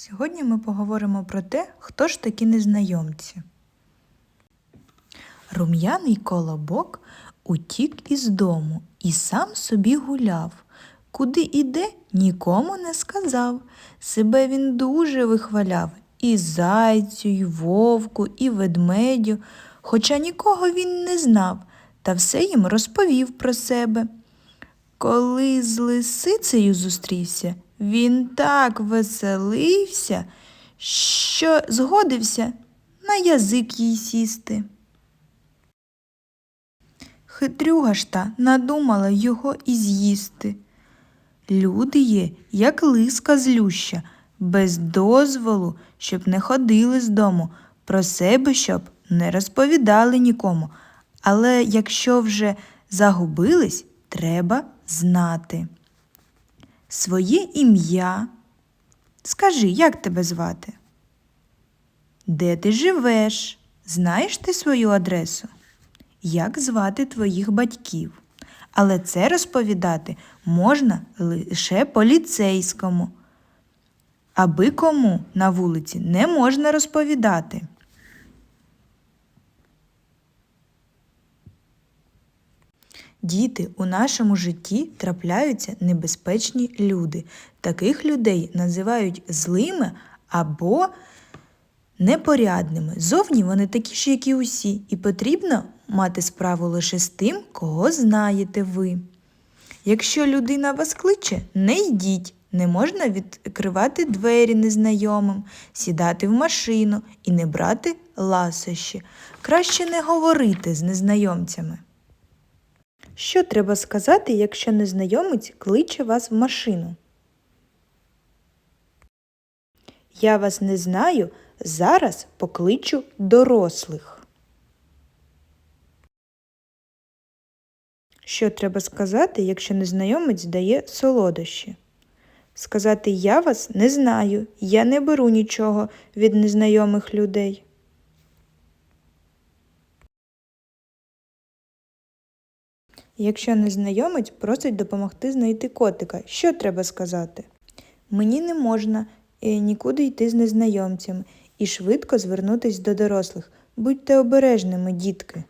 Сьогодні ми поговоримо про те, хто ж такі незнайомці. Рум'яний колобок утік із дому і сам собі гуляв. Куди іде, нікому не сказав. Себе він дуже вихваляв і зайцю, і вовку, і ведмедю, хоча нікого він не знав, та все їм розповів про себе. Коли з лисицею зустрівся, він так веселився, що згодився на язик їй сісти. Хитрюга ж та надумала його і з'їсти. Люди є, як лиска злюща, без дозволу, щоб не ходили з дому, про себе щоб не розповідали нікому. Але якщо вже загубились, треба знати. Своє ім'я. Скажи, як тебе звати? Де ти живеш? Знаєш ти свою адресу? Як звати твоїх батьків? Але це розповідати можна лише поліцейському. Аби кому на вулиці не можна розповідати. Діти, у нашому житті трапляються небезпечні люди. Таких людей називають злими або непорядними. Зовні вони такі ж, як і усі, і потрібно мати справу лише з тим, кого знаєте ви. Якщо людина вас кличе, не йдіть. Не можна відкривати двері незнайомим, сідати в машину і не брати ласощі. Краще не говорити з незнайомцями. Що треба сказати, якщо незнайомець кличе вас в машину? Я вас не знаю, зараз покличу дорослих. Що треба сказати, якщо незнайомець дає солодощі? Сказати я вас не знаю, я не беру нічого від незнайомих людей. Якщо незнайомець просить допомогти знайти котика, що треба сказати? Мені не можна е, нікуди йти з незнайомцями і швидко звернутись до дорослих. Будьте обережними, дітки.